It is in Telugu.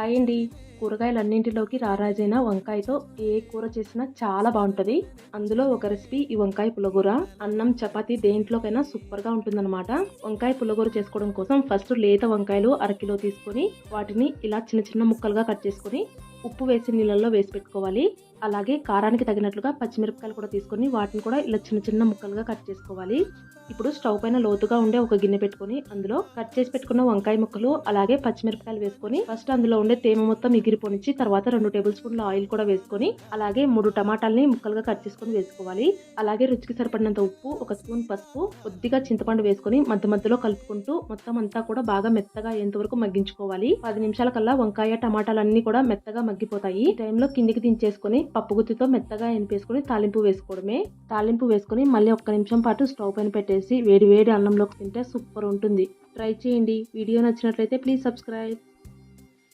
హాయ్ అండి కూరగాయలన్నింటిలోకి రారాజైన వంకాయతో ఏ కూర చేసినా చాలా బాగుంటుంది. అందులో ఒక రెసిపీ ఈ వంకాయ పులగూర. అన్నం చపాతీ దేంట్లోకైనా సూపర్గా ఉంటుందన్నమాట. వంకాయ పులగూర చేసుకోవడం కోసం ఫస్ట్ లేత వంకాయలు అరకిలో తీసుకొని వాటిని ఇలా చిన్న చిన్న ముక్కలుగా కట్ చేసుకొని ఉప్పు వేసి నీళ్ళల్లో వేసి పెట్టుకోవాలి. అలాగే కారానికి తగినట్లుగా పచ్చిమిరపకాయలు కూడా తీసుకొని వాటిని కూడా ఇలా చిన్న చిన్న ముక్కలుగా కట్ చేసుకోవాలి. ఇప్పుడు స్టవ్ పైన లోతుగా ఉండే ఒక గిన్నె పెట్టుకొని అందులో కట్ చేసి పెట్టుకున్న వంకాయ ముక్కలు అలాగే పచ్చిమిరపకాయలు వేసుకొని ఫస్ట్ అందులో ఉండే తేమ మొత్తం ఎగిరిపోనిచ్చి తర్వాత రెండు టేబుల్ స్పూన్ల ఆయిల్ కూడా వేసుకొని అలాగే మూడు టమాటాలని ముక్కలుగా కట్ చేసుకొని వేసుకోవాలి. అలాగే రుచికి సరిపడినంత ఉప్పు ఒక స్పూన్ పసుపు కొద్దిగా చింతపండు వేసుకొని మధ్య మధ్యలో కలుపుకుంటూ మొత్తం అంతా కూడా బాగా మెత్తగా అయ్యేంత వరకు మగ్గించుకోవాలి. పది నిమిషాల కల్లా వంకాయ టమాటాలు కూడా మెత్తగా మగ్గిపోతాయి. ఈ టైంలో కిందికి దించేసుకొని పప్పు గుత్తితో మెత్తగా ఎనిపేసుకొని తాలింపు వేసుకోవడమే. తాలింపు వేసుకొని మళ్ళీ ఒక్క నిమిషం పాటు స్టవ్ పైన పెట్టేసి వేడి వేడి అన్నంలోకి తింటే సూపర్ ఉంటుంది. ట్రై చేయండి. వీడియో నచ్చినట్లయితే ప్లీజ్ సబ్స్క్రైబ్